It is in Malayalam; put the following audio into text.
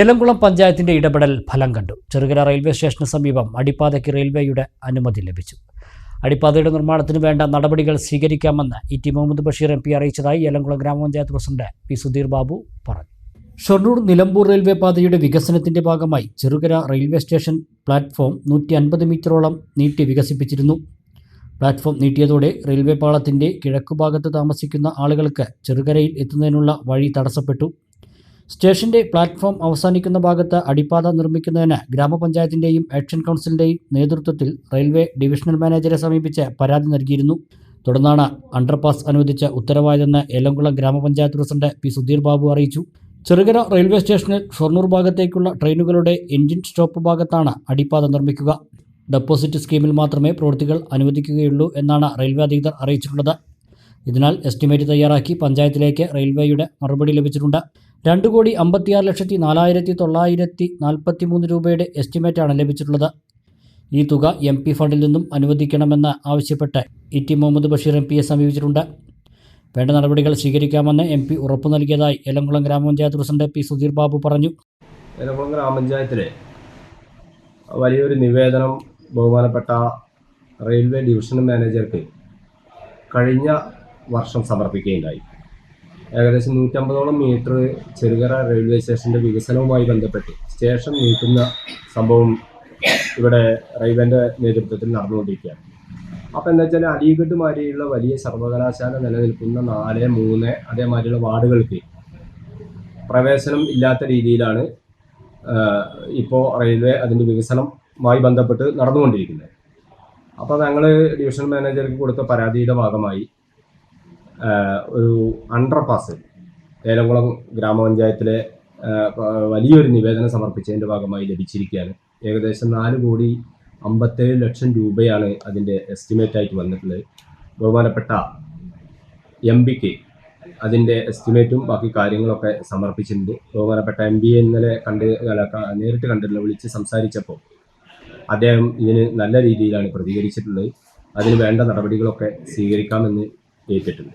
ഏലംകുളം പഞ്ചായത്തിന്റെ ഇടപെടൽ ഫലം കണ്ടു. ചെറുകര റെയിൽവേ സ്റ്റേഷന് സമീപം അടിപ്പാതയ്ക്ക് റെയിൽവേയുടെ അനുമതി ലഭിച്ചു. അടിപ്പാതയുടെ നിർമ്മാണത്തിന് വേണ്ട നടപടികൾ സ്വീകരിക്കാമെന്ന് E T Muhammad Basheer M P അറിയിച്ചതായി ഏലംകുളം ഗ്രാമപഞ്ചായത്ത് പ്രസിഡന്റ് പി സുധീർ ബാബു പറഞ്ഞു. ഷൊർണൂർ നിലമ്പൂർ റെയിൽവേ പാതയുടെ വികസനത്തിന്റെ ഭാഗമായി ചെറുകര റെയിൽവേ സ്റ്റേഷൻ പ്ലാറ്റ്ഫോം നൂറ്റി അൻപത് മീറ്ററോളം നീട്ടി വികസിപ്പിച്ചിരുന്നു. പ്ലാറ്റ്ഫോം നീട്ടിയതോടെ റെയിൽവേ പാളത്തിന്റെ കിഴക്കുഭാഗത്ത് താമസിക്കുന്ന ആളുകൾക്ക് ചെറുകരയിൽ എത്തുന്നതിനുള്ള വഴി തടസ്സപ്പെട്ടു. സ്റ്റേഷന്റെ പ്ലാറ്റ്ഫോം അവസാനിക്കുന്ന ഭാഗത്ത് അടിപ്പാത നിർമ്മിക്കുന്നതിന് ഗ്രാമപഞ്ചായത്തിന്റെയും ആക്ഷൻ കൗൺസിലിന്റെയും നേതൃത്വത്തിൽ റെയിൽവേ ഡിവിഷണൽ മാനേജരെ സമീപിച്ച് പരാതി നൽകിയിരുന്നു. തുടർന്നാണ് അണ്ടർപാസ് അനുവദിച്ച ഉത്തരവായതെന്ന് ഏലംകുളം ഗ്രാമപഞ്ചായത്ത് പ്രസിഡന്റ് പി സുധീർ ബാബു അറിയിച്ചു. ചെറുകര റെയിൽവേ സ്റ്റേഷനിൽ ഷൊർണൂർ ഭാഗത്തേക്കുള്ള ട്രെയിനുകളുടെ എഞ്ചിൻ സ്റ്റോപ്പ് ഭാഗത്താണ് അടിപ്പാത നിർമ്മിക്കുക. ഡെപ്പോസിറ്റ് സ്കീമിൽ മാത്രമേ പ്രവൃത്തികൾ അനുവദിക്കുകയുള്ളൂ എന്നാണ് റെയിൽവേ അധികൃതർ അറിയിച്ചിട്ടുള്ളത്. ഇതിനാൽ എസ്റ്റിമേറ്റ് തയ്യാറാക്കി പഞ്ചായത്തിലേക്ക് റെയിൽവേയുടെ മറുപടി ലഭിച്ചിട്ടുണ്ട്. രണ്ട് കോടി അമ്പത്തിയാറ് ലക്ഷത്തി നാലായിരത്തി തൊള്ളായിരത്തി നാൽപ്പത്തി മൂന്ന് രൂപയുടെ എസ്റ്റിമേറ്റാണ് ലഭിച്ചിട്ടുള്ളത്. ഈ തുക എം പി ഫണ്ടിൽ നിന്നും അനുവദിക്കണമെന്ന് ആവശ്യപ്പെട്ട് E T Muhammad Basheer M പിയെ സമീപിച്ചിട്ടുണ്ട്. വേണ്ട നടപടികൾ സ്വീകരിക്കാമെന്ന് എം പി ഉറപ്പു നൽകിയതായി എലങ്കുളം ഗ്രാമപഞ്ചായത്ത് പ്രസിഡന്റ് പി സുധീർ ബാബു പറഞ്ഞു. എലംകുളം ഗ്രാമപഞ്ചായത്തിലെ വലിയൊരു നിവേദനം ബഹുമാനപ്പെട്ട റെയിൽവേ ഡിവിഷൻ മാനേജർക്ക് കഴിഞ്ഞ വർഷം സമർപ്പിക്കുകയുണ്ടായി. ഏകദേശം നൂറ്റമ്പതോളം മീറ്റർ ചെറുകര റെയിൽവേ സ്റ്റേഷന്റെ വികസനവുമായി ബന്ധപ്പെട്ട് സ്റ്റേഷൻ നീട്ടുന്ന സംഭവം ഇവിടെ റെയിൽവേന്റെ നേതൃത്വത്തിൽ നടന്നുകൊണ്ടിരിക്കുകയാണ്. അപ്പോൾ എന്താ വെച്ചാൽ അലിഗഡ് മാതിരിയുള്ള വലിയ സർവകലാശാല നിലനിൽക്കുന്ന നാല് മൂന്ന് അതേമാതിരിയുള്ള വാർഡുകൾക്ക് പ്രവേശനം ഇല്ലാത്ത രീതിയിലാണ് ഇപ്പോൾ റെയിൽവേ അതിന്റെ വികസനവുമായി ബന്ധപ്പെട്ട് നടന്നുകൊണ്ടിരിക്കുന്നത്. അപ്പോൾ ഞങ്ങൾ ഡിവിഷണൽ മാനേജർക്ക് കൊടുത്ത പരാതിയുടെ ഭാഗമായി ഒരു അണ്ടർപാസ് ഏലംകുളം ഗ്രാമപഞ്ചായത്തിലെ വലിയൊരു നിവേദനം സമർപ്പിച്ചതിന്റെ ഭാഗമായി ലഭിച്ചിരിക്കുകയാണ്. ഏകദേശം നാല് കോടി അമ്പത്തേഴ് ലക്ഷം രൂപയാണ് അതിന്റെ എസ്റ്റിമേറ്റ് ആയിട്ട് വന്നിട്ടുള്ളത്. ബഹുമാനപ്പെട്ട എം പിക്ക് അതിന്റെ എസ്റ്റിമേറ്റും ബാക്കി കാര്യങ്ങളൊക്കെ സമർപ്പിച്ചിട്ടുണ്ട്. ബഹുമാനപ്പെട്ട എം ബി ഇന്നലെ കണ്ട് നേരിട്ട് കണ്ടില്ല വിളിച്ച് സംസാരിച്ചപ്പോൾ അദ്ദേഹം ഇതിന് നല്ല രീതിയിലാണ് പ്രതികരിച്ചിട്ടുള്ളത്. അതിന് വേണ്ട നടപടികളൊക്കെ സ്വീകരിക്കാമെന്ന് ഏറ്റിട്ടുണ്ട്.